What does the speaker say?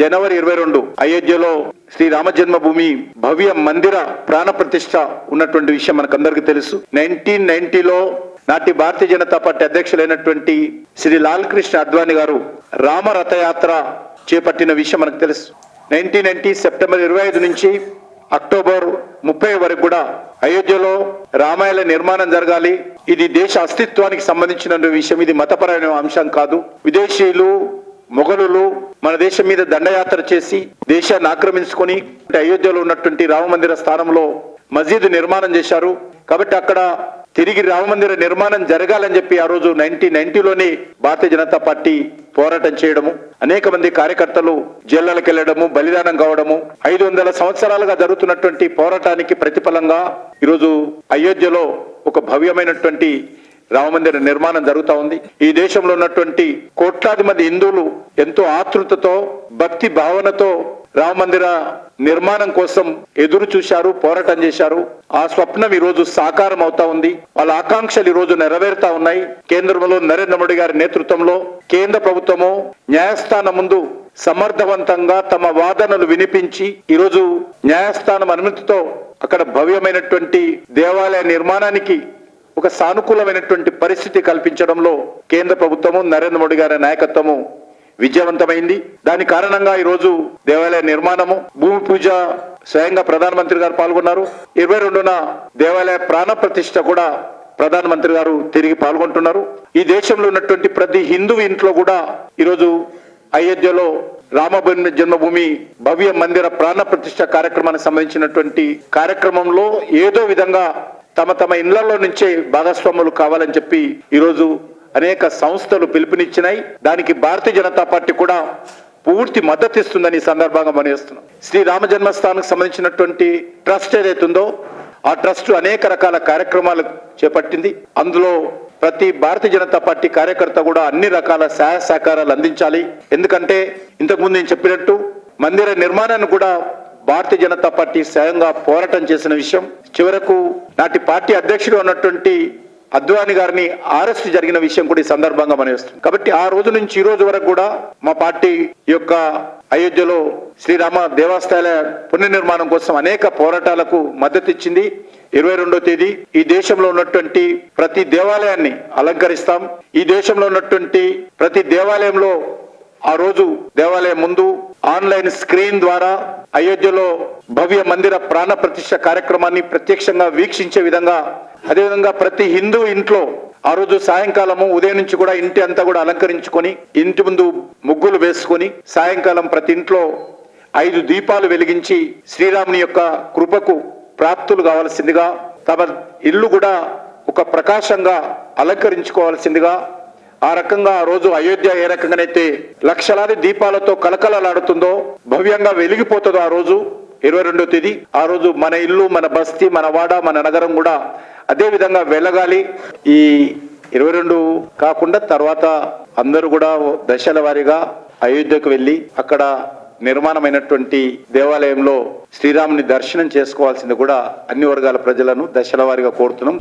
జనవరి ఇరవై రెండు అయోధ్యలో శ్రీ రామజన్మభూమి భవ్య మందిర ప్రాణ ప్రతిష్ట ఉన్నటువంటి విషయం మనకందరికీ తెలుసు. నైన్టీన్ నైన్టీలో నాటి భారతీయ జనతా పార్టీ అధ్యక్షులైనటువంటి శ్రీ లాల్ కృష్ణ అద్వాని గారు రామ రథయాత్ర చేపట్టిన విషయం మనకు తెలుసు. నైన్టీన్ నైన్టీ సెప్టెంబర్ ఇరవై ఐదు నుంచి అక్టోబర్ ముప్పై వరకు కూడా అయోధ్యలో రామాయణ నిర్మాణం జరగాలి. ఇది దేశ అస్తిత్వానికి సంబంధించిన విషయం. ఇది మతపరమైన అంశం కాదు. విదేశీయులు మొఘలులు మన దేశం మీద దండయాత్ర చేసి దేశాన్ని ఆక్రమించుకొని అయోధ్యలో ఉన్నటువంటి రామమందిర స్థానంలో మసీదు నిర్మాణం చేశారు. కాబట్టి అక్కడ తిరిగి రామమందిర నిర్మాణం జరగాలని చెప్పి ఆ రోజు నైన్టీన్ నైన్టీలోనే భారతీయ జనతా పార్టీ పోరాటం చేయడము అనేక మంది కార్యకర్తలు జైళ్ళకి వెళ్ళడము బలిదానం కావడము ఐదు వందల సంవత్సరాలుగా జరుగుతున్నటువంటి పోరాటానికి ప్రతిఫలంగా ఈరోజు అయోధ్యలో ఒక భవ్యమైనటువంటి రామమందిర నిర్మాణం జరుగుతా ఉంది. ఈ దేశంలో ఉన్నటువంటి కోట్లాది మంది హిందువులు ఎంతో ఆతృతతో భక్తి భావనతో రామమందిర నిర్మాణం కోసం ఎదురు చూశారు పోరాటం చేశారు. ఆ స్వప్నం ఈ రోజు సాకారం అవుతా ఉంది. వాళ్ళ ఆకాంక్షలు ఈ రోజు నెరవేరుతా ఉన్నాయి. కేంద్రంలో నరేంద్ర మోడీ గారి నేతృత్వంలో కేంద్ర ప్రభుత్వము న్యాయస్థానం ముందు సమర్థవంతంగా తమ వాదనలు వినిపించి ఈరోజు న్యాయస్థానం అనుమతితో అక్కడ భవ్యమైనటువంటి దేవాలయ నిర్మాణానికి ఒక సానుకూలమైనటువంటి పరిస్థితి కల్పించడంలో కేంద్ర ప్రభుత్వము నరేంద్ర మోడీ గారి నాయకత్వము విజయవంతమైంది. దాని కారణంగా ఈరోజు దేవాలయ నిర్మాణము భూమి పూజ స్వయంగా ప్రధానమంత్రి గారు పాల్గొన్నారు. ఇరవై రెండున దేవాలయ ప్రాణ ప్రతిష్ట కూడా ప్రధానమంత్రి గారు తిరిగి పాల్గొంటున్నారు. ఈ దేశంలో ఉన్నటువంటి ప్రతి హిందూ ఇంట్లో కూడా ఈరోజు అయోధ్యలో రామ జన్మభూమి భవ్య మందిర ప్రాణ ప్రతిష్ట కార్యక్రమానికి సంబంధించినటువంటి కార్యక్రమంలో ఏదో విధంగా తమ తమ ఇళ్ళలో నుంచే భాగస్వాములు కావాలని చెప్పి ఈరోజు అనేక సంస్థలు పిలుపునిచ్చినాయి. దానికి భారతీయ జనతా పార్టీ కూడా పూర్తి మద్దతు ఇస్తుందని ఈ సందర్భంగా మనవేస్తున్నాం శ్రీ రామ జన్మస్థానం సంబంధించినటువంటి ట్రస్ట్ ఏదైతే ఉందో ఆ ట్రస్ట్ అనేక రకాల కార్యక్రమాలు చేపట్టింది. అందులో ప్రతి భారతీయ జనతా పార్టీ కార్యకర్త కూడా అన్ని రకాల సహాయ సహకారాలు అందించాలి. ఎందుకంటే ఇంతకుముందు నేను చెప్పినట్టు మందిర నిర్మాణాన్ని కూడా భారతీయ జనతా పార్టీ స్వయంగా పోరాటం చేసిన విషయం. చివరకు నాటి పార్టీ అధ్యక్షుడు ఉన్నటువంటి అద్వాని గారిని అరెస్ట్ జరిగిన విషయం కూడా ఈ సందర్భంగా మనవేస్తుంది కాబట్టి ఆ రోజు నుంచి ఈ రోజు వరకు కూడా మా పార్టీ యొక్క అయోధ్యలో శ్రీరామ దేవాలయాల పునర్నిర్మాణం కోసం అనేక పోరాటాలకు మద్దతు ఇచ్చింది. ఇరవై రెండో తేదీ ఈ దేశంలో ఉన్నటువంటి ప్రతి దేవాలయాన్ని అలంకరిస్తాం. ఈ దేశంలో ఉన్నటువంటి ప్రతి దేవాలయంలో ఆ రోజు దేవాలయం ముందు ఆన్లైన్ స్క్రీన్ ద్వారా అయోధ్యలో భవ్య మందిర ప్రాణ ప్రతిష్ఠ కార్యక్రమాన్ని ప్రత్యక్షంగా వీక్షించే విధంగా అదేవిధంగా ప్రతి హిందూ ఇంట్లో ఆ రోజు సాయంకాలము ఉదయం నుంచి కూడా ఇంటి అంతా కూడా అలంకరించుకొని ఇంటి ముందు ముగ్గులు వేసుకొని సాయంకాలం ప్రతి ఇంట్లో ఐదు దీపాలు వెలిగించి శ్రీరాముని యొక్క కృపకు ప్రాప్తులు కావాల్సిందిగా తమ ఇల్లు కూడా ఒక ప్రకాశంగా అలంకరించుకోవాల్సిందిగా ఆ రకంగా ఆ రోజు అయోధ్య ఏ రకంగానైతే లక్షలాది దీపాలతో కలకలలాడుతుందో భవ్యంగా వెలిగిపోతుందో ఆ రోజు ఇరవై రెండో తేదీ ఆ రోజు మన ఇల్లు మన బస్తీ మన వాడ మన నగరం కూడా అదే విధంగా వెలగాలి. ఈ ఇరవై రెండు కాకుండా తర్వాత అందరూ కూడా దశల వారీగా అయోధ్యకు వెళ్ళి అక్కడ నిర్మాణమైనటువంటి దేవాలయంలో శ్రీరాముని దర్శనం చేసుకోవాల్సింది కూడా అన్ని వర్గాల ప్రజలను దశల వారీగా కోరుతున్నాం.